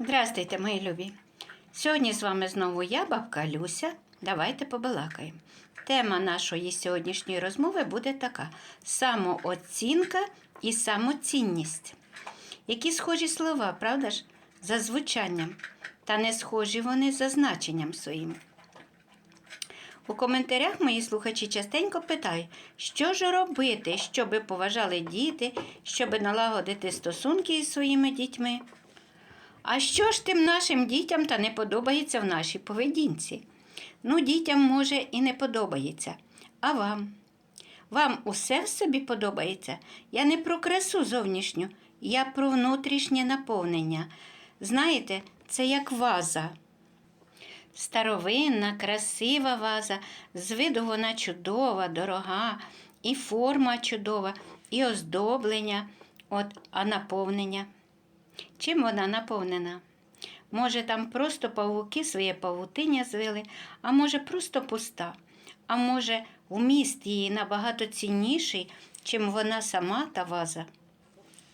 Здрастуйте, мої любі. Сьогодні з вами знову я, бабка Люся. Давайте побалакаємо. Тема нашої сьогоднішньої розмови буде така: самооцінка і самоцінність. Які схожі слова, правда ж, за звучанням, та не схожі вони за значенням своїм. У коментарях мої слухачі частенько питають, що ж робити, щоби поважали діти, щоби налагодити стосунки із своїми дітьми. А що ж тим нашим дітям та не подобається в нашій поведінці? Ну, дітям, може, і не подобається. А вам? Вам усе в собі подобається? Я не про красу зовнішню, я про внутрішнє наповнення. Знаєте, це як ваза. Старовинна, красива ваза, з виду вона чудова, дорога, і форма чудова, і оздоблення, от, а наповнення. Чим вона наповнена? Може, там просто павуки своє павутиння звили, а може, просто пуста, а може, вміст її набагато цінніший, чим вона сама та ваза.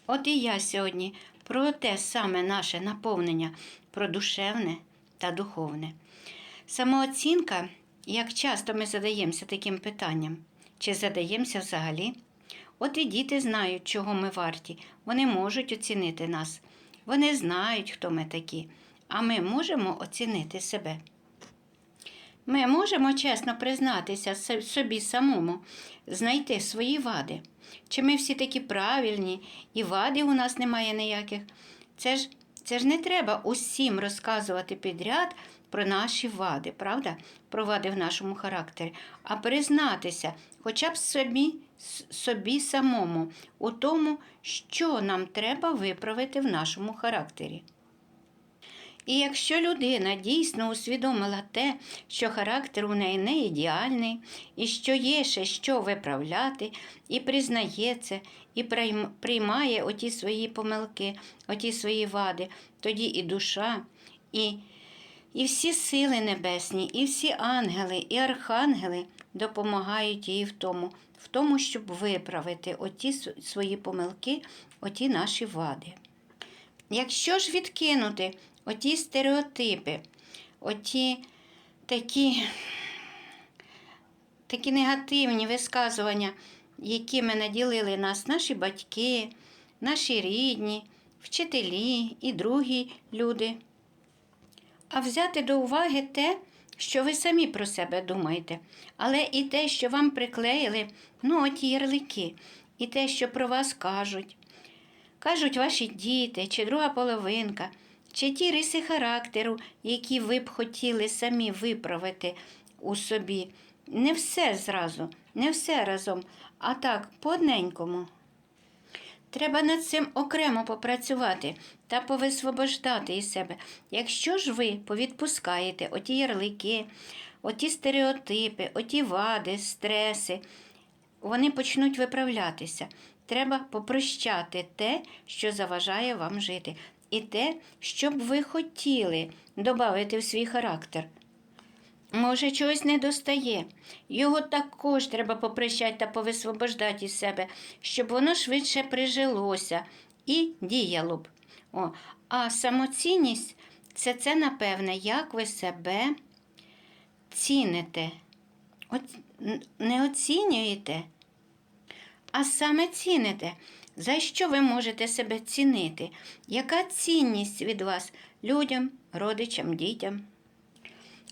От і я сьогодні про те саме наше наповнення, про душевне та духовне. Самооцінка, як часто ми задаємося таким питанням, чи задаємося взагалі? От і діти знають, чого ми варті, вони можуть оцінити нас, вони знають, хто ми такі, а ми можемо оцінити себе. Ми можемо чесно признатися собі самому, знайти свої вади. Чи ми всі такі правильні, і вади у нас немає ніяких. Це ж, це ж не треба усім розказувати підряд про наші вади, правда? Про вади в нашому характері, а признатися хоча б собі, собі самому у тому, що нам треба виправити в нашому характері. І якщо людина дійсно усвідомила те, що характер у неї не ідеальний, і що є ще що виправляти, і признає це, і приймає оті свої помилки, оті свої вади, тоді і душа, і, і всі сили небесні, і всі ангели, і архангели допомагають їй в тому, в тому, щоб виправити оті свої помилки, оті наші вади. Якщо ж відкинути оті стереотипи, оті такі, такі негативні висказування, якими наділили нас наші батьки, наші рідні, вчителі і другі люди, а взяти до уваги те, що ви самі про себе думаєте, але і те, що вам приклеїли, ну, оті ярлики, і те, що про вас кажуть. Кажуть ваші діти, чи друга половинка, чи ті риси характеру, які ви б хотіли самі виправити у собі. Не все зразу, не все разом, а так, по одненькому. Треба над цим окремо попрацювати та повисвобождати із себе. Якщо ж ви повідпускаєте оті ярлики, оті стереотипи, оті вади, стреси, вони почнуть виправлятися. Треба попрощати те, що заважає вам жити, і те, що б ви хотіли додати в свій характер. Може, чогось не достає. Його також треба попрощати та повисвобождати із себе, щоб воно швидше прижилося і діяло б. О, а самоцінність це це, напевне, як ви себе ціните. От, не оцінюєте, а саме ціните. За що ви можете себе цінити? Яка цінність від вас людям, родичам, дітям?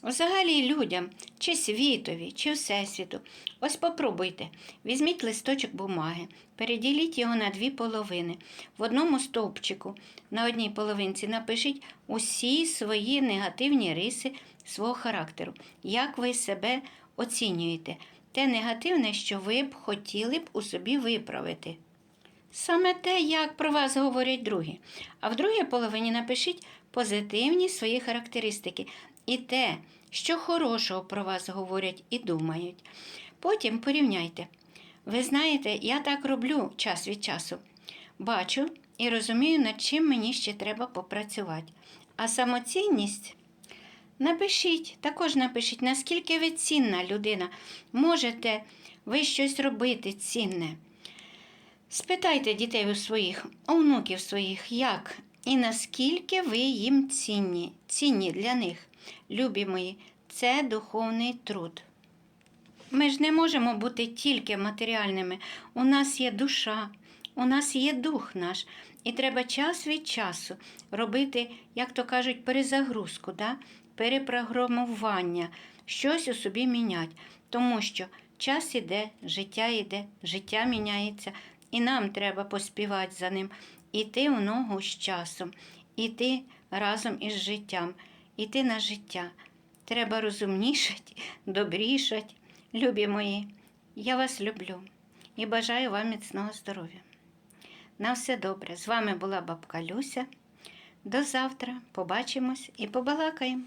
Взагалі людям, чи світові, чи всесвіту. Ось попробуйте. Візьміть листочок бумаги, переділіть його на дві половини. В одному стовпчику на одній половинці напишіть усі свої негативні риси свого характеру. Як ви себе оцінюєте? Те негативне, що ви б хотіли б у собі виправити. Саме те, як про вас говорять другі. А в другій половині напишіть позитивні свої характеристики і те, що хорошого про вас говорять і думають. Потім порівняйте. Ви знаєте, я так роблю час від часу. Бачу і розумію, над чим мені ще треба попрацювати. А самоцінність Напишіть, також напишіть, наскільки ви цінна людина. Можете ви щось робити цінне. Спитайте дітей у своїх, у внуків своїх, як і наскільки ви їм цінні, цінні для них, любі мої, це духовний труд. Ми ж не можемо бути тільки матеріальними. У нас є душа, у нас є дух наш, і треба час від часу робити, як то кажуть, перезагрузку, да? перепрограмування, щось у собі міняти. Тому що час іде, життя йде, життя міняється, і нам треба поспівати за ним, іти в ногу з часом, іти разом із життям, іти на життя. Треба розумнішати, добрішати. Любі мої, я вас люблю і бажаю вам міцного здоров'я. На все добре. З вами була бабка Люся. До завтра. Побачимось і побалакаємо.